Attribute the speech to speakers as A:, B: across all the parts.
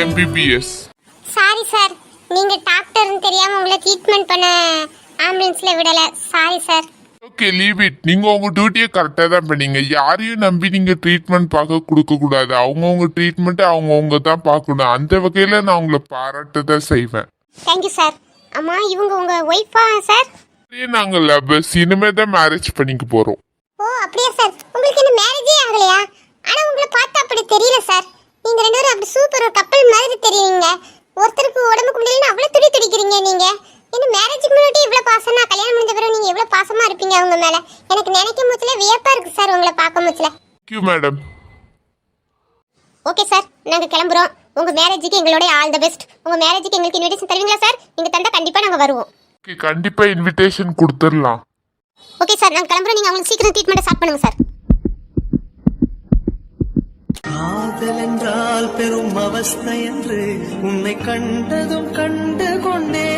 A: EPS
B: sorry sir நீங்க டாக்டர்னு தெரியாம உங்களை ட்ரீட்மெண்ட் பண்ண ஆம்புலன்ஸ்ல விடல. Sorry sir
A: okay leave it நீங்க உங்க டியூட்டியை கரெக்டாக தான் பண்ணீங்க. யாரையும் நம்பி நீங்க ட்ரீட்மெண்ட் பார்க்க கொடுக்க கூடாது. அவங்கவுங்க ட்ரீட்மெண்ட்டை அவங்கவுங்க தான் பார்க்கணும். அந்த வகையில நான் உங்களை பாராட்ட தான் செய்வேன்
B: தேங்க்யூ சார் அம்மா இவங்க உங்க ஒய்ஃபா சார்
A: நாங்கள் லவ்வர்ஸ். இனிமே தான் மேரேஜ் பண்ணிக்க போறோம்.
B: ஓ அப்படியா சார் உங்களுக்கு இன்னும் மேரேஜே ஆகலையா? ஆனா உங்களை பார்த்தா அப்படி தெரியல சார் நீங்க ரெண்டு பேரும் அப்படி சூப்பர் ஒரு கப்பல் மாதிரி தெரியுங்க ஒருத்தருக்கு உடம்புக்கு முடியலன்னு அவ்வளவு துடி துடிக்கிறீங்க நீங்க. இன்னும் மேரேஜுக்கு முன்னாடி இவ்வளவு பாசமா கல்யாணம் முடிஞ்ச பிறகு நீங்க எவ்வளவு பாசமா இருப்பீங்க அவங்க மேல. எனக்கு நினைக்கும் போதுல வியப்பா இருக்கு சார் உங்களை பார்க்கும் போதுல.
A: தேங்க்யூ மேடம்
B: ஓகே சார் நாங்க கிளம்புறோம். உங்க மேரேஜுக்கு எங்களோட ஆல் த பெஸ்ட் உங்க மேரேஜுக்கு எங்களுக்கு இன்விடேஷன் தருவீங்களா சார் நீங்க தந்தா கண்டிப்பா நாங்க வருவோம்.
A: கண்டிப்பா இன்விடேஷன் கொடுத்துடலாம்.
B: ஓகே சார் நாங்க கிளம்புறோம். நீங்க அவங்களுக்கு சீக்கிரம் ட்ரீட்மெண்ட் ஸ்டார்ட் பண்ணுங்க சார்
C: காதல் என்றால் பெரும் அவஸ்தை என்று உன்னை கண்டதும் கண்டு கொண்டே.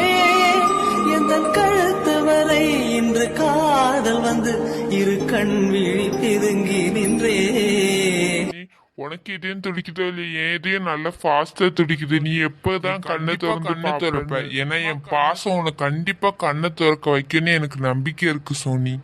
C: எந்த கழுத்து வரை இன்று காதல் வந்து இரு கண் விழி பிதுங்கி நின்றே.
A: உனக்கு இதையும் துடிக்குதோ இல்லையா? இதையும் நல்லா ஃபாஸ்டா துடிக்குது. நீ எப்பதான் கண்ணை திறந்து கண்ணை திறப்ப? ஏன்னா என் பாசம் உனக்கு கண்டிப்பா கண்ணை திறக்க வைக்கணும்னு எனக்கு நம்பிக்கை இருக்கு சோனி.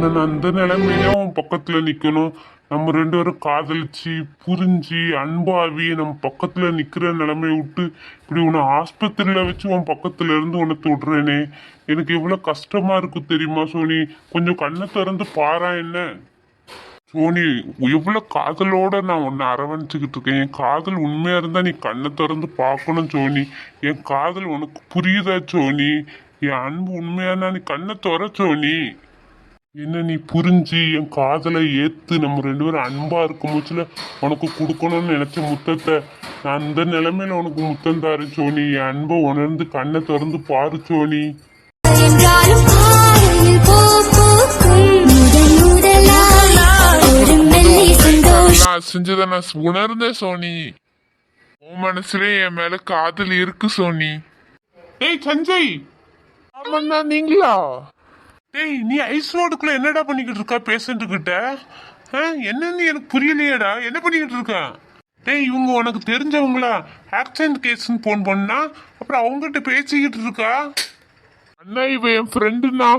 A: சோனி நான் அந்த நிலைமையில உன் பக்கத்துல நிக்கணும். நம்ம ரெண்டு பேரும் காதலிச்சு புரிஞ்சு அன்பாவி நம்ம பக்கத்துல நிக்கிற நிலைமையை விட்டு இப்படி உன்னை ஆஸ்பத்திரியில வச்சு உன் பக்கத்துல இருந்து உன்னை தொடுறேனே. எனக்கு எவ்வளவு கஷ்டமா இருக்கு தெரியுமா சோனி? கொஞ்சம் கண்ணை திறந்து பாரா என்ன? சோனி எவ்வளோ காதலோட நான் உன்னை அரவணைச்சிக்கிட்டு இருக்கேன். என் காதல் உண்மையாக இருந்தால் நீ கண்ணை திறந்து பார்க்கணும் சோனி. என் காதல் உனக்கு புரியுதா சோனி? என் அன்பு உண்மையானா நீ கண்ணை துற சோனி. என்ன நீ புரிஞ்சு என் காதலை ஏத்து? நம்ம ரெண்டு பேரும் அன்பா இருக்கும் போச்சுல உனக்கு கொடுக்கணும்னு நினைச்ச முத்தத்தை. நான் அந்த நிலைமையில உனக்கு முத்தம் தாரேன் சோனி. என் அன்பை உணர்ந்து கண்ணை திறந்து பாரு சோனி. செஞ்சதை நான் உணர்ந்தேன் சோனி. உன் மனசுல என் மேல காதல் இருக்கு சோனி. ஏய் சஞ்சய்! ஆமாண்ணா நீங்களா? டேய் நீ ஐஸ் ரோடுக்குள்ள என்னடா பண்ணிக்கிட்டு இருக்கா பேஷண்ட்டு கிட்ட ஆ, என்னன்னு எனக்கு புரியலையேடா. என்ன பண்ணிக்கிட்டு இருக்கா டேய் இவங்க உனக்கு தெரிஞ்சவங்களா? ஆக்சிடென்ட் கேஸ்ன்னு ஃபோன் பண்ணா அப்புறம் அவங்ககிட்ட பேசிக்கிட்டு இருக்கா அண்ணா இவ என் ஃப்ரெண்டுண்ணா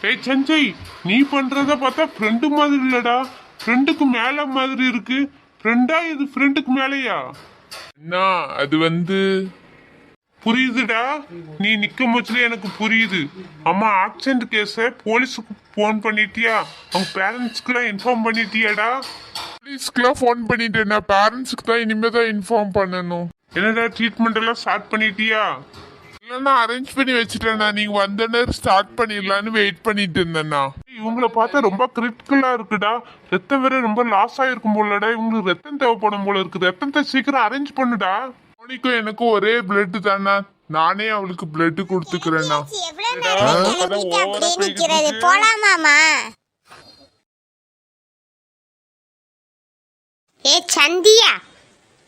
A: டேய் சஞ்சய் நீ பண்றத பார்த்தா ஃப்ரெண்டு மாதிரி இல்லடா. ஃப்ரெண்டுக்கு மேல மாதிரி இருக்கு. ஃப்ரெண்டா இது ஃப்ரெண்டுக்கு மேலேயா? என்ன அது வந்து புரியுதுடா? நீ நிக்க முச்சுல எனக்கு புரியுது. அம்மா ஆக்சிடென்ட் கேஸ போலீஸுக்கு ஃபோன் பண்ணிட்டியா? அவங்க பேரண்ட்ஸ்க்குலாம் இன்ஃபார்ம் பண்ணிட்டியாடா? போலீஸ்க்குலாம் ஃபோன் பண்ணிட்டேன். பேரண்ட்ஸ்க்கு தான் இனிமே தான் இன்ஃபார்ம் பண்ணணும். என்னடா ட்ரீட்மெண்ட் எல்லாம் ஸ்டார்ட் பண்ணிட்டியா? இல்லைன்னா அரேஞ்ச் பண்ணி வச்சுட்டேண்ணா நீங்க வந்த நேரம் ஸ்டார்ட் பண்ணிடலான்னு வெயிட் பண்ணிட்டு இருந்தேண்ணா இவங்கள பார்த்தா ரொம்ப கிரிட்டிக்கலா இருக்குடா. ரத்தம் வேற ரொம்ப லாஸ் ஆயிருக்கும் போலடா. இவங்களுக்கு ரத்தம் தேவைப்படும் போல இருக்கு ரத்தத்தை சீக்கிரம் அரேஞ்ச் பண்ணுடா. மோனிக்கும் எனக்கும் ஒரே பிளட் தானா நானே அவளுக்கு பிளட் நிக்கிறது?
B: போலாமாமா ஏ சந்தியா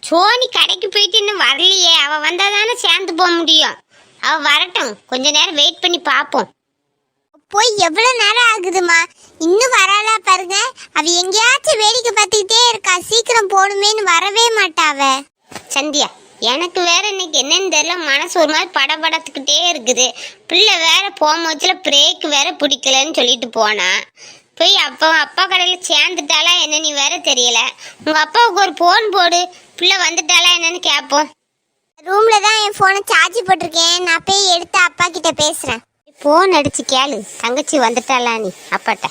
B: சோனி கடைக்கு போயிட்டு இன்னும் வரலையே. அவ வந்தா தானே சேர்ந்து போக முடியும். அவ வரட்டும். கொஞ்ச நேரம் வெயிட் பண்ணி பார்ப்போம். போய் எவ்வளவு நேரம் ஆகுதுமா இன்னும் வரலா பாருங்க. அவ எங்கேயாச்சும் வேடிக்கை பார்த்துக்கிட்டே இருக்கா. சீக்கிரம் போகணுமேன்னு வரவே மாட்டாவ சந்தியா எனக்கு வேற இன்னைக்கு என்னன்னு தெரியல. மனசு ஒரு மாதிரி படபடத்துக்கிட்டே இருக்குது. பிள்ளை வேற போகும்போதுல பிரேக் வேற பிடிக்கலன்னு சொல்லிட்டு போனா. போய் அப்பா அப்பா கடையில் சேர்ந்துட்டாளா என்னன்னு வேற தெரியல. உங்க அப்பாவுக்கு ஒரு ஃபோன் போடு. பிள்ளை வந்துட்டாளா என்னன்னு கேட்போம் ரூம்ல தான் என் ஃபோனை சார்ஜ் போட்டிருக்கேன். நான் போய் எடுத்து அப்பா கிட்ட பேசுறேன். ஃபோன் அடிச்சு கேளு. தங்கச்சி வந்துட்டாளா நீ அப்பாட்ட.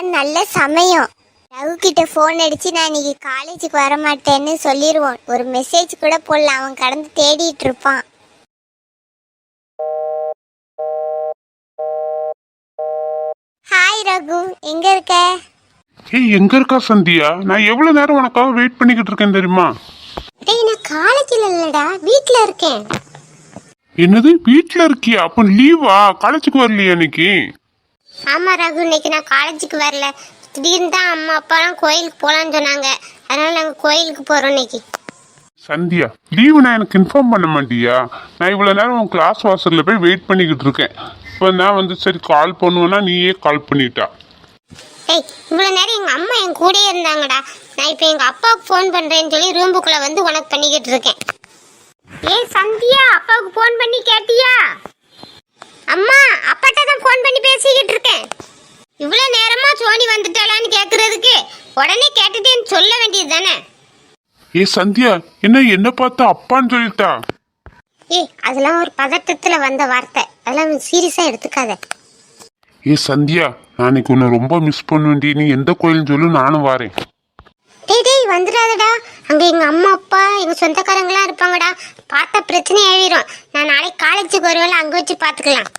B: நல்ல சமயம். ரகு கிட்ட ஃபோன் அடிச்சு நான் இன்னைக்கு காலேஜுக்கு வர மாட்டேன்னு சொல்லிடுவோம் ஒரு மெசேஜ் கூட போடல. அவன் கடந்து தேடிட்டு இருப்பான். ஹாய் ரகு. எங்க இருக்க?
A: ஏய் எங்க இருக்கா சந்தியா? நான் எவ்வளவு நேரம் உனக்காக வெயிட் பண்ணிக்கிட்டு இருக்கேன் தெரியுமா?
B: டேய் நான் காலேஜில் இல்லடா. வீட்ல இருக்கேன்.
A: என்னது? வீட்ல இருக்கியா? அப்ப லீவா? காலேஜுக்கு வரலையா இன்னைக்கு?
B: ஆமா ரகு. இன்னைக்கு நான் காலேஜுக்கு வரல. திடீர்னு தான் அம்மா அப்பாலாம் கோயிலுக்கு போலான்னு சொன்னாங்க. அதனால நாங்க கோயிலுக்கு போறோம் இன்னைக்கு.
A: சந்தியா லீவு நான் எனக்கு இன்ஃபார்ம் பண்ண மாட்டியா? நான் இவ்வளோ நேரம் உன் கிளாஸ் வாசலில் போய் வெயிட் பண்ணிக்கிட்டு இருக்கேன். இப்போ நான் வந்து சரி கால் பண்ணுவேன்னா நீயே கால் பண்ணிட்டா.
B: ஏய் இவ்வளோ நேரம் எங்கள் அம்மா என் கூடயே இருந்தாங்கடா. நான் இப்போ எங்கள் அப்பாவுக்கு ஃபோன் பண்ணுறேன்னு சொல்லி ரூமுக்குள்ளே வந்து உனக்கு பண்ணிக்கிட்டு இருக்கேன். ஏய் சந்தியா அப்பாவுக்கு ஃபோன் பண்ணி கேட்டியா? அம்மா அப்பாட்ட தான் ஃபோன் பண்ணி பேசிக்கிட்டு இருக்கேன். இவ்வளோ நேரமா சோனி வந்துட்டாளான்னு கேட்குறதுக்கு உடனே கேட்டுட்டேன்னு சொல்ல வேண்டியது தானே?
A: ஏ சந்தியா என்ன என்ன பார்த்தா அப்பான்னு சொல்லிட்டா?
B: ஏய் அதெல்லாம் ஒரு பதட்டத்தில் வந்த வார்த்தை. அதெல்லாம் சீரியஸாக எடுத்துக்காத.
A: ஏ சந்தியா இன்னைக்கு உன்னை ரொம்ப மிஸ் பண்ணுவேன்டி. நீ எந்த கோயில்னு சொல்லு நானும் வரேன்.
B: டேய் டேய் வந்துடாதடா. அங்கே எங்கள் அம்மா அப்பா எங்கள் சொந்தக்காரங்களாம் இருப்பாங்கடா. பார்த்தா பிரச்சனை ஆயிரும் நான் நாளைக்கு காலேஜுக்கு வருவேல அங்கே வச்சு பார்த்துக்கலாம்.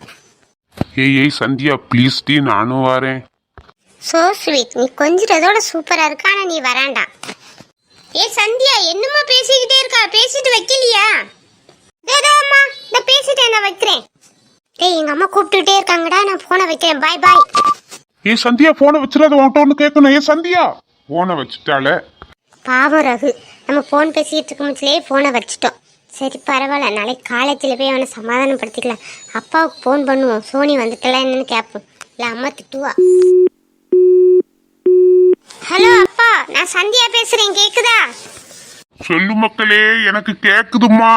A: ஏய் ஏய் சந்தியா ப்ளீஸ் டி நானும் வரேன்.
B: ஸோ ஸ்வீட் நீ கொஞ்சிட்டதோட சூப்பராக இருக்க ஆனால் நீ வராண்டா ஏ சந்தியா என்னம்மா பேசிக்கிட்டே இருக்கா? பேசிட்டு வைக்கலையா? அம்மா இந்த பேசிட்டேன் நான் வைக்கிறேன். டேய் எங்கள் அம்மா கூப்பிட்டுட்டே இருக்காங்கடா நான் ஃபோனை வைக்கிறேன். பாய் பாய்
A: ஏ சந்தியா போனை வச்சிடாத உன்கிட்ட ஒன்று கேட்கணும். ஏ சந்தியா போனை வச்சுட்டாலே.
B: பாவம் ரகு. நம்ம ஃபோன் பேசிக்கிட்டு இருக்கும்போதுலேயே ஃபோனை வச்சிட்டோம். சரி பரவாயில்ல. நாளைக்கு காலேஜில் போய் அவனை சமாதானப்படுத்திக்கலாம். அப்பாவுக்கு ஃபோன் பண்ணுவோம். சோனி வந்துட்டலாம் என்னன்னு கேட்போம் இல்லை அம்மா திட்டுவா. ஹலோ அப்பா நான் சந்தியா பேசுகிறேன் கேட்குதா
A: சொல்லு மக்களே எனக்கு கேக்குதுமா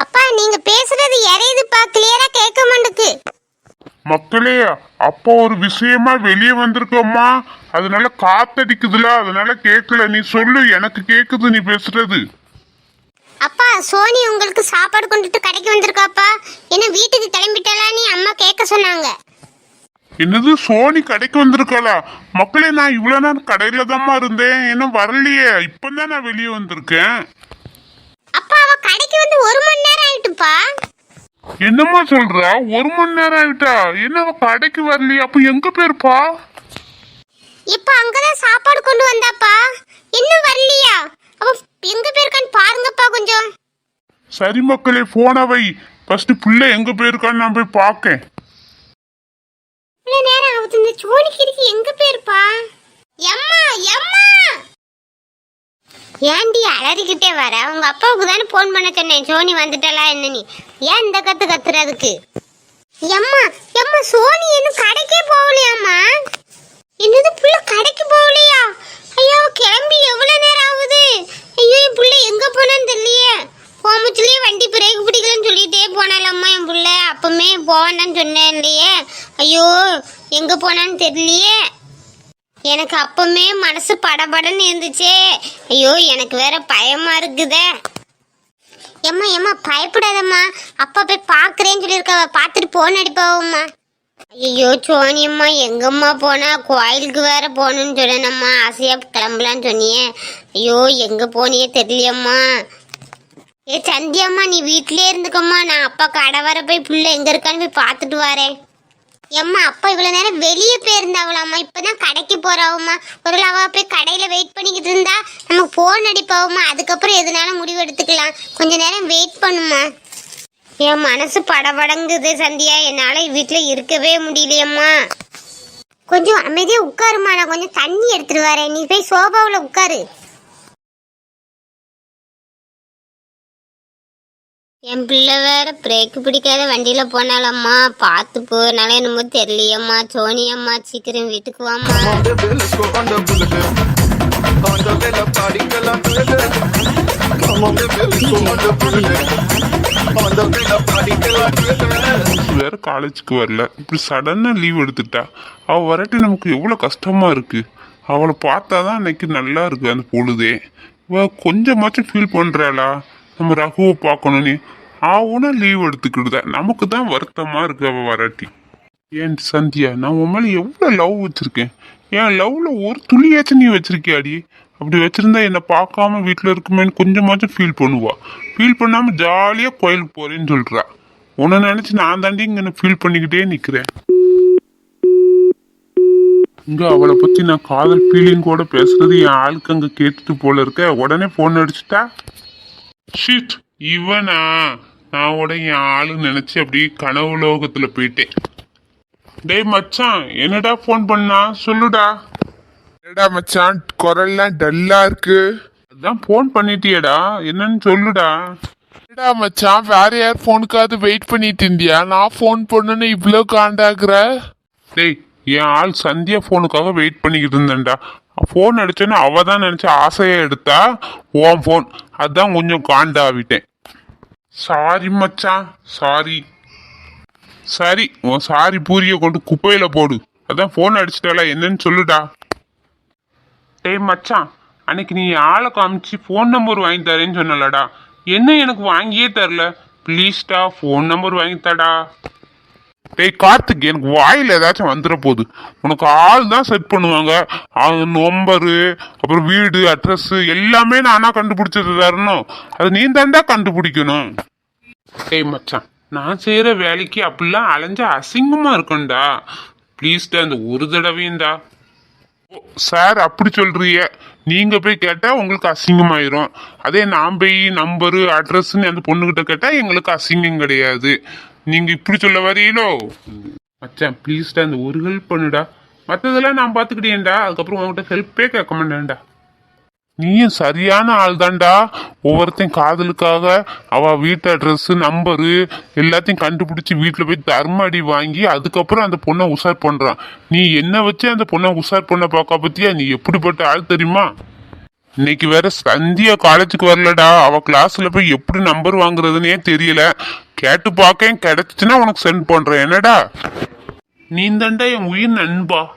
B: அப்பா நீங்கள் பேசுறது இறையுதுப்பா கிளியராக கேட்க மாட்டேங்குது
A: மக்களே அப்பா ஒரு விஷயமா வெளியே வந்திருக்கோம்மா. அதனால காத்தடிக்குதுல. அதனால கேட்கல நீ சொல்லு எனக்கு கேக்குது நீ பேசுறது.
B: அப்பா சோனி உங்களுக்கு சாப்பாடு கொண்டுட்டு கடைக்கு வந்திருக்காப்பா. என்ன வீட்டுக்கு கிளம்பிட்டாலான்னு அம்மா கேட்க சொன்னாங்க.
A: என்னது சோனி கடைக்கு வந்திருக்காளா? மக்களே நான் இவ்வளவு நேரம் கடையில தாம்மா இருந்தேன். இன்னும் வரலையே. இப்பதான் நான் வெளியே வந்திருக்கேன்.
B: அப்பா அவ கடைக்கு வந்து ஒரு மணி நேரம் ஆயிட்டுப்பா.
A: என்னம்மா சொல்ற? ஒரு மணி நேரம் ஆயிட்டா? என்ன அவ கடைக்கு வரலையே? அப்ப எங்க போயிருப்பா?
B: இப்ப அங்கதான் சாப்பாடு கொண்டு வந்தாப்பா இன்னும் வரலையா அவ எங்க போயிருக்கான்னு பாருங்கப்பா கொஞ்சம்
A: சரி மக்களே போன வை ஃபர்ஸ்ட் புள்ள எங்க போயிருக்கான்னு நான் போய் பார்க்கேன்.
B: இவ்வளவு நேரம் ஆகுது இந்த சோனி கிறுக்கி எங்க போயிருப்பா? எம்மா எம்மா! ஏன்டி அலறிக்கிட்டே வர? உங்க அப்பாவுக்கு தானே ஃபோன் பண்ண சொன்னேன். சோனி வந்துட்டலா என்ன நீ? ஏன் இந்த கத்து கத்துறதுக்கு? எம்மா எம்மா சோனி இன்னும் கடைக்கே போகலையாம்மா? என்னது புள்ள கடைக்கு போகலையா? ஐயோ கிளம்பி எவ்வளவு நேரம் ஆகுது? ஐயோ என் புள்ள எங்க போனான்னு தெரியலையே. போமுச்சுலயே வண்டி பிரேக் பிடிக்கலன்னு சொல்லிட்டே போனாலம்மா என் பிள்ளை. அப்பமே போவேண்டான்னு சொன்னேன் இல்லையே ஐயோ எங்க போனான்னு தெரியலையே. எனக்கு அப்பவுமே மனசு படபடன்னு இருந்துச்சே. ஐயோ எனக்கு வேற பயமா இருக்குதே. ஏம்மா ஏம்மா பயப்படாதம்மா. அப்பா போய் பார்க்குறேன்னு சொல்லியிருக்காவ. பார்த்துட்டு போன் அடிப்பாவம்மா. ஐயோ சோனியம்மா எங்கம்மா போனா? கோயிலுக்கு வேற போகணும்னு சொன்னேனம்மா. ஆசையா கிளம்பலான்னு சொன்னியே. ஐயோ எங்க போனியே தெரியலையம்மா. ஏ சந்தியாம்மா நீ வீட்டிலே இருந்துக்கம்மா. நான் அப்பா கடை வர போய் புள்ள எங்க இருக்கான்னு போய் பார்த்துட்டு வரேன். ஏம்மா அப்பா இவ்வளவு நேரம் வெளியே போயிருந்தாவளாம்மா. இப்பதான் கடைக்கு போறாவும்மா. ஒரு அவ போய் கடையில வெயிட் பண்ணிக்கிட்டு இருந்தா நமக்கு போன் அடிப்பாவும்மா. அதுக்கப்புறம் எதுனாலும் முடிவு எடுத்துக்கலாம். கொஞ்ச நேரம் வெயிட் பண்ணுமா என் மனசு படபடங்குது சந்தியா. என்னால வீட்டுல இருக்கவே முடியலையம்மா. கொஞ்சம் அமைதியா உட்காருமா நான் கொஞ்சம் தண்ணி எடுத்துட்டு வரேன். நீ போய் சோபாவில் உட்காரு. என் பிள்ளை வேற பிரேக் பிடிக்காத வண்டியில போனாலம்மா பார்த்து போனாலே என்னமோ தெரியலையம்மா. சோனியம்மா சீக்கிரம் வீட்டுக்கு வாம்மா.
A: வேற காலேஜுக்கு வரல. இப்படி சடனா லீவ் எடுத்துட்டா. அவ வரட்டி நமக்கு எவ்வளோ கஷ்டமா இருக்கு. அவளை பார்த்தாதான் அன்னைக்கு நல்லா இருக்கு அந்த பொழுதே. இவ கொஞ்சமாச்சும் ஃபீல் பண்றாளா? நம்ம ரகுவை பார்க்கணும்னு அவனா லீவ் எடுத்துக்கிடுதா. நமக்கு தான் வருத்தமாக இருக்கு அவள் வராட்டி. ஏன் சந்தியா நான் உன் மேலே எவ்வளோ லவ் வச்சுருக்கேன்? என் லவ்வில் ஒரு துளியாச்சும் நீ வச்சிருக்கியாடி? அப்படி வச்சுருந்தா என்னை பார்க்காம வீட்டில் இருக்குமேன்னு கொஞ்சமாச்சும் ஃபீல் பண்ணுவா. ஃபீல் பண்ணாமல் ஜாலியாக கோயிலுக்கு போகிறேன்னு சொல்கிறா உன்னை நினச்சி நான் தாண்டி இங்கே ஃபீல் பண்ணிக்கிட்டே நிற்கிறேன் இங்கே அவளை பற்றி நான் காதல் ஃபீலிங் கூட பேசுறது என் ஆளுக்கு அங்கே கேட்டுட்டு போல இருக்க. உடனே ஃபோன் அடிச்சுட்டா? ஷிட் இவனா? நான் உடைய என் ஆளு நினைச்சு அப்படியே கனவு லோகத்துல போயிட்டேன். டேய் மச்சான் என்னடா ஃபோன் பண்ணா? சொல்லுடா.
D: என்னடா மச்சான் குரல்லாம் டல்லா இருக்கு.
A: அதான் ஃபோன் பண்ணிட்டியடா. என்னன்னு சொல்லுடா.
D: என்னடா மச்சான் வேற யார் ஃபோனுக்காவது வெயிட் பண்ணிட்டு இருந்தியா? நான் ஃபோன் பண்ணுன்னு இவ்வளோ காண்டாக்குற?
A: டேய் என் ஆள் சந்தியா ஃபோனுக்காக வெயிட் பண்ணிக்கிட்டு இருந்தேன்டா. ஃபோன் அடிச்சோன்னே அவ தான் நினச்சி ஆசையாக எடுத்தா உன் ஃபோன் அதான் கொஞ்சம் காண்டாவிட்டேன் சாரி மச்சான் சாரி சரி உன் சாரி பூரியை கொண்டு குப்பையில் போடு. அதான் ஃபோன் அடிச்சிட்டால என்னன்னு சொல்லுடா. டேய் மச்சான் அன்னைக்கு நீ ஆளை காமிச்சு ஃபோன் நம்பர் வாங்கி தரேன்னு சொன்னலடா. என்ன எனக்கு வாங்கியே தரல? ப்ளீஸ்டா ஃபோன் நம்பர் வாங்கி தடா. டேய் கார்த்திக் எனக்கு வாயில் ஏதாச்சும் வந்துட போகுது. உனக்கு ஆள் தான் செட் பண்ணுவாங்க. நம்பரு அப்புறம் வீடு அட்ரஸ் எல்லாமே நானாக கண்டுபிடிச்சது தரணும் அது நீ தாண்டா கண்டுபிடிக்கணும். டேய் மச்சான் நான் செய்கிற வேலைக்கு அப்படிலாம் அலைஞ்ச அசிங்கமாக இருக்கும்டா ப்ளீஸ்டா இந்த ஒரு தடவையும்டா ஓ, சார் அப்படி சொல்றிய. நீங்க போய் கேட்டா உங்களுக்கு அசிங்கமாயிரும். அதே நான் போய் நம்பரு அட்ரஸ்ன்னு அந்த பொண்ணுகிட்ட கேட்டா எங்களுக்கு அசிங்கம் கிடையாது. நீங்க இப்படி சொல்ல வரீங்களோ? மச்சான் ப்ளீஸ்டா இந்த ஒரு ஹெல்ப் பண்ணுடா. மற்றதெல்லாம் நான் பார்த்துக்கிட்டேன்டா அதுக்கப்புறம் உங்ககிட்ட ஹெல்ப்பே கேட்க மாட்டேன்டா. நீயும் சரியான ஆள் தான்டா ஒவ்வொருத்தையும் காதலுக்காக அவ வீட்டு அட்ரஸ் நம்பரு எல்லாத்தையும் கண்டுபிடிச்சி வீட்டில் போய் தர்ம அடி வாங்கி அதுக்கப்புறம் அந்த பொண்ணை உஷார் பண்றான். நீ என்ன வச்சு அந்த பொண்ணை உஷார் பண்ண பார்க்க பத்தியா? நீ எப்படிப்பட்ட ஆள் தெரியுமா? இன்னைக்கு வேற சந்தியா காலேஜுக்கு வரலடா. அவ கிளாஸ்ல போய் எப்படி நம்பர் வாங்குறதுன்னே தெரியல. கேட்டு பார்க்க கிடைச்சிச்சுன்னா உனக்கு சென்ட் பண்றேன். என்னடா? நீ தாண்டா என் உயிர் நண்பா.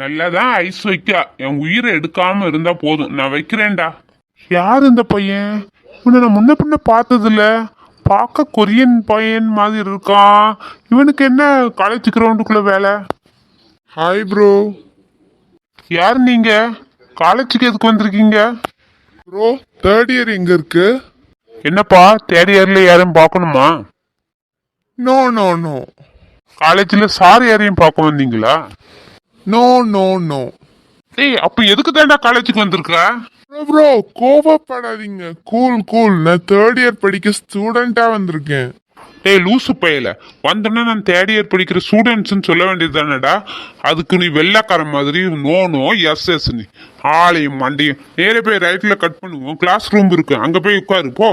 A: நல்லாதான் ஐஸ் வைக்க. என் உயிரை எடுக்காம இருந்தா போதும். நான் வைக்கிறேன்டா. யார் இந்த பையன்? இவனை நான் முன்ன பின்ன பார்த்ததில்ல. பார்க்க கொரியன் பையன் மாதிரி இருக்கான். இவனுக்கு என்ன காலேஜ் கிரவுண்டுக்குள்ள வேலை? ஹாய் ப்ரோ யார் நீங்க? காலேஜுக்கு எதுக்கு வந்திருக்கீங்க?
D: ப்ரோ தேர்ட் இயர் எங்க இருக்கு?
A: என்னப்பா தேர்ட் இயர்ல யாரையும் பார்க்கணுமா?
D: நோ நோ நோ
A: காலேஜில் சார் யாரையும் பார்க்க வந்தீங்களா?
D: நோ நோ நோ
A: டேய் அப்ப எதுக்கு தாண்டா காலேஜுக்கு வந்திருக்க?
D: ப்ரோ கோவப்படாதீங்க. கூல் கூல் நான் தேர்ட் இயர் படிக்க ஸ்டூடெண்டா வந்திருக்கேன்.
A: டேய் லூசு பையல. வந்தோடனே நான் தேர்ட் இயர் படிக்கிற ஸ்டூடெண்ட்ஸ்னு சொல்ல வேண்டியது தானடா அதுக்கு நீ வெள்ளைக்காரன் மாதிரி நோ நோ எஸ் எஸ் நீ ஆளையும் மண்டையும். நேரே போய் ரைட்ல கட் பண்ணுவோம் கிளாஸ் ரூம் இருக்கு. அங்க போய் உட்காரு. போ.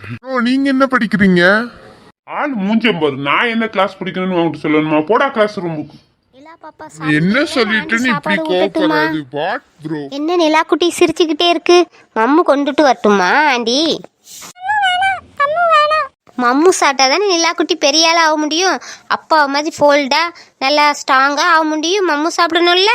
D: ப்ரோ நீங்க என்ன படிக்கிறீங்க?
A: ஆள் மூஞ்சம் பாரு. நான் என்ன கிளாஸ் படிக்கணும்னு உங்ககிட்ட சொல்லணுமா? போடா கிளாஸ் ரூமுக்கு
E: நிலா
D: என்ன சொல்லிட்டு நீ இப்படி? கோவப்படுறது வாட் ப்ரோ
E: என்ன நிலாக்குட்டி சிரிச்சுக்கிட்டே இருக்கு? மம்மு கொண்டுட்டு வரட்டுமா ஆண்டி? மம்மு சாப்பிட்டா தானே நிலாக்குட்டி பெரிய ஆள் ஆக முடியும்? அப்பா மாதிரி ஃபோல்டா நல்லா ஸ்ட்ராங்கா ஆக முடியும் மம்மு சாப்பிடணும்ல?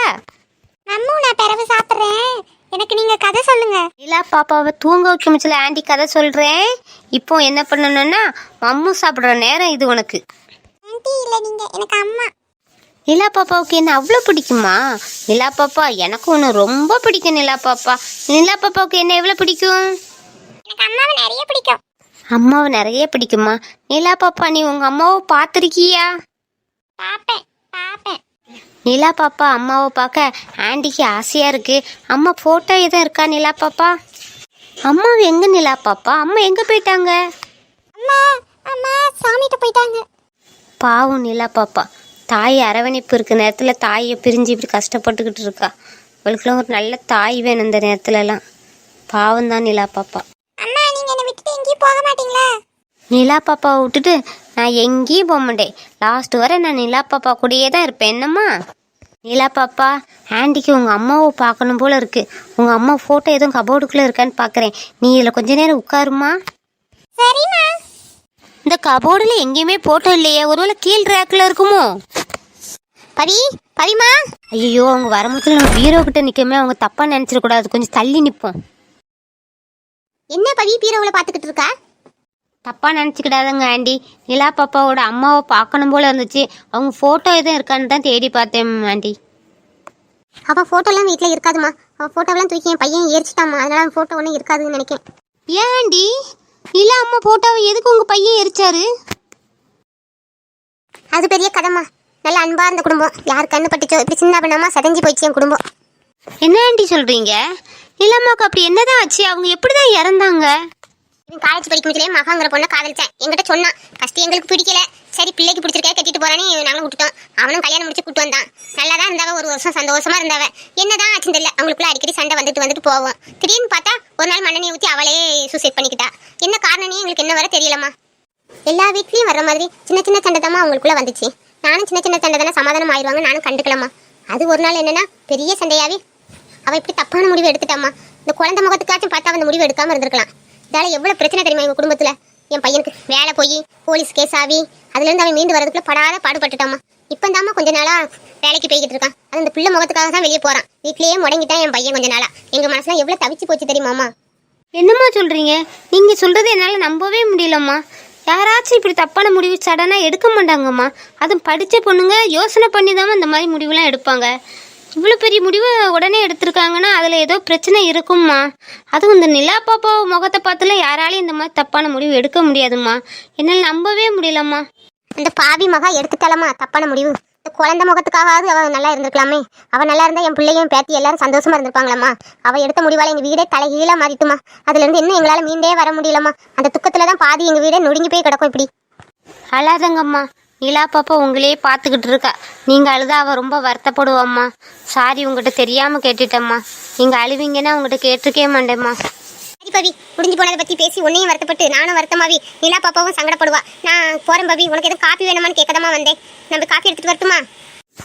B: அம்மு நான் பிறகு சாப்பிட்றேன். எனக்கு நீங்க கதை சொல்லுங்க.
E: நிலா பாப்பாவை தூங்க வைக்க முச்சில ஆண்டி கதை சொல்றேன். இப்போ என்ன பண்ணணும்னா மம்மு சாப்பிடுற நேரம் இது உனக்கு.
B: ஆன்ட்டி இல்ல நீங்க எனக்கு அம்மா.
E: நிலா பாப்பாவுக்கு என்ன அவ்வளோ பிடிக்குமா? நிலா பாப்பா எனக்கு ஒன்று ரொம்ப பிடிக்கும் நிலா பாப்பா. நிலா பாப்பாவுக்கு என்ன எவ்வளோ பிடிக்கும்?
B: எனக்கு அம்மாவை நிறைய பிடிக்கும்.
E: அம்மாவை நிறைய பிடிக்குமா? நிலா பாப்பா நீ உங்க அம்மாவை பார்த்துருக்கியா?
B: பாப்பேன் பாப்பேன்
E: நிலா பாப்பா அம்மாவை பார்க்க ஆண்டிக்கு ஆசையா இருக்கு. அம்மா போட்டோ எதுவும் இருக்கா நிலா பாப்பா? அம்மா எங்க நிலா பாப்பா? அம்மா எங்க போயிட்டாங்க?
B: அம்மா அம்மா சாமிகிட்ட போயிட்டாங்க.
E: பாவம் நிலா பாப்பா. தாய் அரவணைப்பு இருக்க நேரத்தில் தாயை பிரிஞ்சு இப்படி கஷ்டப்பட்டுக்கிட்டு இருக்கா. அவளுக்குலாம் ஒரு நல்ல தாய் வேணும் இந்த நேரத்துலலாம். பாவம் தான் நிலா பாப்பா
B: அம்மா நீங்க என்னை விட்டுட்டு எங்கேயும் போக மாட்டீங்களா
E: நிலா பாப்பாவை விட்டுட்டு நான் எங்கேயும் போக மாட்டேன். லாஸ்ட் வரை நான் நிலா பாப்பா கூடயே தான் இருப்பேன். என்னம்மா? நிலா பாப்பா ஆண்டிக்கு உங்கள் அம்மாவை பார்க்கணும் போல இருக்கு. உங்கள் அம்மா ஃபோட்டோ எதுவும் கபோர்டுக்குள்ளே இருக்கான்னு பார்க்குறேன் நீ இதில் கொஞ்ச நேரம் உட்காருமா?
B: சரிம்மா.
E: இந்த கபோர்டில் எங்கேயுமே ஃபோட்டோ இல்லையே. ஒருவேளை கீழ் ரேக்கில் இருக்குமோ? பரி பரிமா. ஐயோ அவங்க வரும்போது நம்ம பீரோ கிட்ட நிற்கமே அவங்க தப்பாக நினச்சிடக்கூடாது. கொஞ்சம் தள்ளி நிற்போம்
B: என்ன பவி பீரோவில் பார்த்துக்கிட்டு இருக்கா?
E: தப்பாக நினச்சிக்கிடாதங்க ஆண்டி. நிலா பாப்பாவோட அம்மாவை பார்க்கணும் போல இருந்துச்சு. அவங்க ஃபோட்டோ எதுவும் இருக்கான்னு தான் தேடி பார்த்தேன் ஆண்டி.
B: அவ போட்டோலாம் வீட்டில் இருக்காதுமா அவ போட்டோலாம் தூக்கி என் பையன் எரிச்சிட்டாமா அதனால போட்டோ ஒன்றும் இருக்காதுன்னு நினைக்கிறேன்.
E: ஏன் ஆண்டி? நிலா அம்மா ஃபோட்டோவை எதுக்கு உங்கள் பையன் எரிச்சாரு?
B: அது பெரிய கதைமா நல்ல அன்பா இருந்த குடும்பம். யார் கண்ணு பட்டுச்சோ இப்படி சின்ன பண்ணாமா சதஞ்சு போயிடுச்சு என் குடும்பம்.
E: என்ன ஆண்டி சொல்கிறீங்க நிலாம்மாவுக்கு அப்படி என்னதான் ஆச்சு? அவங்க எப்படி தான் இறந்தாங்க
B: காலேஜ் படிக்கும் போதுலேயே மகாங்கிற பொண்ணை காதலிச்சேன். எங்கிட்ட சொன்னான். ஃபர்ஸ்ட் எங்களுக்கு பிடிக்கல. சரி பிள்ளைக்கு பிடிச்சிருக்கா கட்டிட்டு போறானே நாங்களும் விட்டுட்டோம். அவனும் கல்யாணம் முடிச்சு கூட்டு வந்தான். நல்லா தான் இருந்தாவ ஒரு வருஷம் சந்தோஷமா இருந்தாவ. என்னதான் ஆச்சுன்னு தெரியல. அவங்களுக்குள்ள அடிக்கடி சண்டை வந்துட்டு வந்துட்டு போவோம். திடீர்னு பார்த்தா ஒரு நாள் மண்ணெண்ணெய் ஊற்றி அவளே சூசைட் பண்ணிக்கிட்டா. என்ன காரணமே எங்களுக்கு என்ன வர தெரியலம்மா. எல்லா வீட்லயும் வர்ற மாதிரி சின்ன சின்ன சண்டை தான் அவங்களுக்குள்ள வந்துச்சு. நானும் சின்ன சின்ன சண்டை தானே சமாதானம் ஆயிடுவாங்க நானும் கண்டுக்கலாமா அது ஒரு நாள் என்னன்னா பெரிய சண்டையாவே அவ இப்படி தப்பான முடிவு எடுத்துட்டாமா இந்த குழந்தை முகத்துக்காச்சும் பார்த்தா அந்த முடிவு எடுக்காம இருந்திருக்கலாம். இதால எவ்வளவு பிரச்சனை தெரியுமா எங்க குடும்பத்துல? என் பையனுக்கு வேலை போய் போலீஸ் கேஸ் ஆகி அதுல இருந்து அவன் மீண்டு வரதுக்குள்ள படாத பாடுபட்டுட்டாமா இப்போ தாம்மா கொஞ்ச நாளா வேலைக்கு போய்கிட்டு இருக்கான். அது அந்த பிள்ளை முகத்துக்காக தான் வெளியே போறான். வீட்லயே முடங்கிட்டான் என் பையன் கொஞ்ச நாளா. எங்க மனசுல எவ்வளவு தவிச்சு போச்சு தெரியுமாமா
E: என்னம்மா சொல்றீங்க? நீங்க சொல்றது என்னால நம்பவே முடியலம்மா. யாராச்சும் இப்படி தப்பான முடிவு சடனாக எடுக்க மாட்டாங்கம்மா. அதுவும் படித்த பொண்ணுங்க யோசனை பண்ணி தான் இந்த மாதிரி முடிவுலாம் எடுப்பாங்க. இவ்வளோ பெரிய முடிவு உடனே எடுத்திருக்காங்கன்னா அதில் ஏதோ பிரச்சனை இருக்கும்மா. அதுவும் இந்த நிலா பாப்பா முகத்தை பார்த்துல யாராலையும் இந்த மாதிரி தப்பான முடிவு எடுக்க முடியாதும்மா. என்னால் நம்பவே முடியலம்மா.
B: அந்த பாவி மகா எடுத்துட்டாலமா தப்பான முடிவு. இந்த குழந்தை முகத்துக்காவது அவ நல்லா இருந்திருக்கலாமே. அவ நல்லா இருந்தா என் பிள்ளையும் பேத்தி எல்லாரும் சந்தோஷமா இருந்திருப்பாங்களாம்மா. அவ எடுத்த முடிவால எங்க வீடே தலைகீழா மாறிட்டுமா அதுல இருந்து இன்னும் எங்களால மீண்டே வர முடியலம்மா. அந்த துக்கத்துல தான் பாதி எங்க வீடே நொடுங்கி போய் கிடக்கும் இப்படி.
E: அழாதங்கம்மா. நிலா பாப்பா உங்களையே பார்த்துக்கிட்டு இருக்கா. நீங்கள் அழுதா அவள் ரொம்ப வருத்தப்படுவாம்மா. சாரி உங்ககிட்ட தெரியாமல் கேட்டுட்டம்மா. நீங்கள் அழுவீங்கன்னா உங்ககிட்ட கேட்டிருக்கே மாட்டேம்மா.
B: சரி பவி. முடிஞ்சு போனதை பத்தி பேசி உன்னையும் வருத்தப்பட்டு நானும் வருத்தமாவி நிலா பாப்பாவும் சங்கடப்படுவா. நான் போறேன் பவி. உனக்கு எதுவும் காப்பி வேணுமான்னு கேட்கதாமா வந்தேன். நம்ம காப்பி எடுத்துட்டு வரட்டுமா?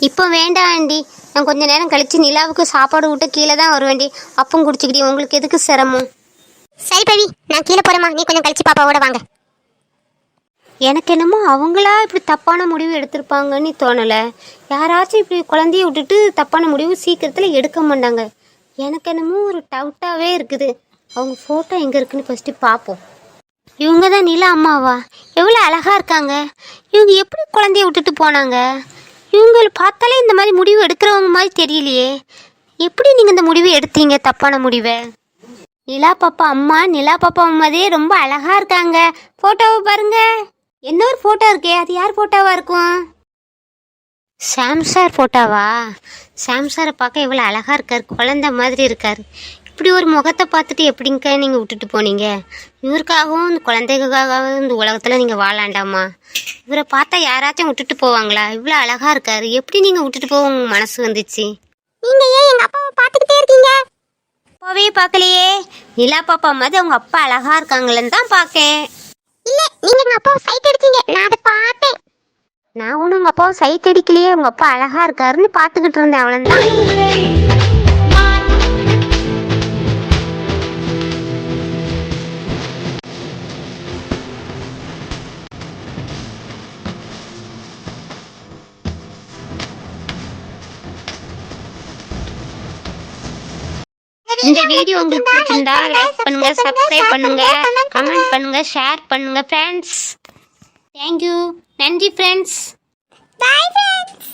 E: இப்போ வேண்டாம் ஆண்டி. நான் கொஞ்ச நேரம் கழிச்சு நிலாவுக்கு சாப்பாடு விட்டு கீழே தான் வருவேண்டி அப்பம் குடிச்சிக்கிட்டே. உங்களுக்கு எதுக்கு சிரமம்?
B: சரி பவி. நான் கீழே போறேம்மா. நீ கொஞ்சம் கழிச்சு பாப்பாவோட வாங்க.
E: எனக்கு என்னமோ அவங்களா இப்படி தப்பான முடிவு எடுத்திருப்பாங்கன்னு தோணலை. யாராச்சும் இப்படி குழந்தைய விட்டுட்டு தப்பான முடிவு சீக்கிரத்தில் எடுக்க மாட்டாங்க. எனக்கு என்னமோ ஒரு டவுட்டாகவே இருக்குது. அவங்க ஃபோட்டோ எங்கே இருக்குன்னு ஃபஸ்ட்டு பார்ப்போம் இவங்க தான் நிலா அம்மாவா? எவ்வளோ அழகாக இருக்காங்க. இவங்க எப்படி குழந்தைய விட்டுட்டு போனாங்க? இவங்களை பார்த்தாலே இந்த மாதிரி முடிவு எடுக்கிறவங்க மாதிரி தெரியலையே. எப்படி நீங்கள் இந்த முடிவு எடுத்தீங்க தப்பான முடிவை? நிலா பாப்பா அம்மா நிலா பாப்பா அம்மாதே ரொம்ப அழகாக இருக்காங்க. ஃபோட்டோவை பாருங்கள் பாருங்க இன்னொரு போட்டோ இருக்கே? அது யார் போட்டோவா இருக்கும்? சாம் சார் போட்டோவா சாம் சாரை பார்க்க இவ்வளோ அழகா இருக்கார் குழந்தை மாதிரி இருக்கார். இப்படி ஒரு முகத்தை பார்த்துட்டு எப்படிங்க நீங்கள் விட்டுட்டு போனீங்க? இவருக்காகவும் இந்த குழந்தைகளுக்காகவும் இந்த உலகத்தில் நீங்கள் வாழாண்டாமா இவரை பார்த்தா யாராச்சும் விட்டுட்டு போவாங்களா? இவ்வளோ அழகா இருக்காரு. எப்படி நீங்கள் விட்டுட்டு போக உங்க மனசு வந்துச்சு?
B: நீங்க ஏன் எங்க அப்பாவை பாத்துக்கிட்டே இருக்கீங்க?
E: அப்பாவே பார்க்கலையே. நிலா பாப்பா மாதிரி அவங்க அப்பா அழகா இருக்காங்களேன்னு தான் பார்க்கேன்.
B: இல்ல நீங்க எங்க அப்பாவை சைட் அடிச்சீங்க நான் அதை பார்த்தேன்.
E: நான் ஒன்றும் உங்கள் அப்பாவை சைட் அடிக்கலையே உங்கள் அப்பா அழகா இருக்காருன்னு பார்த்துக்கிட்டு இருந்தேன் அவ்வளோதான் இந்த வீடியோ உங்களுக்கு பிடிச்சிருந்தா லைக் பண்ணுங்க சப்ஸ்கிரைப் பண்ணுங்க கமெண்ட் பண்ணுங்க ஷேர் பண்ணுங்க ஃப்ரெண்ட்ஸ் தேங்க்யூ நன்றி ஃப்ரெண்ட்ஸ்
B: பை ஃப்ரெண்ட்ஸ்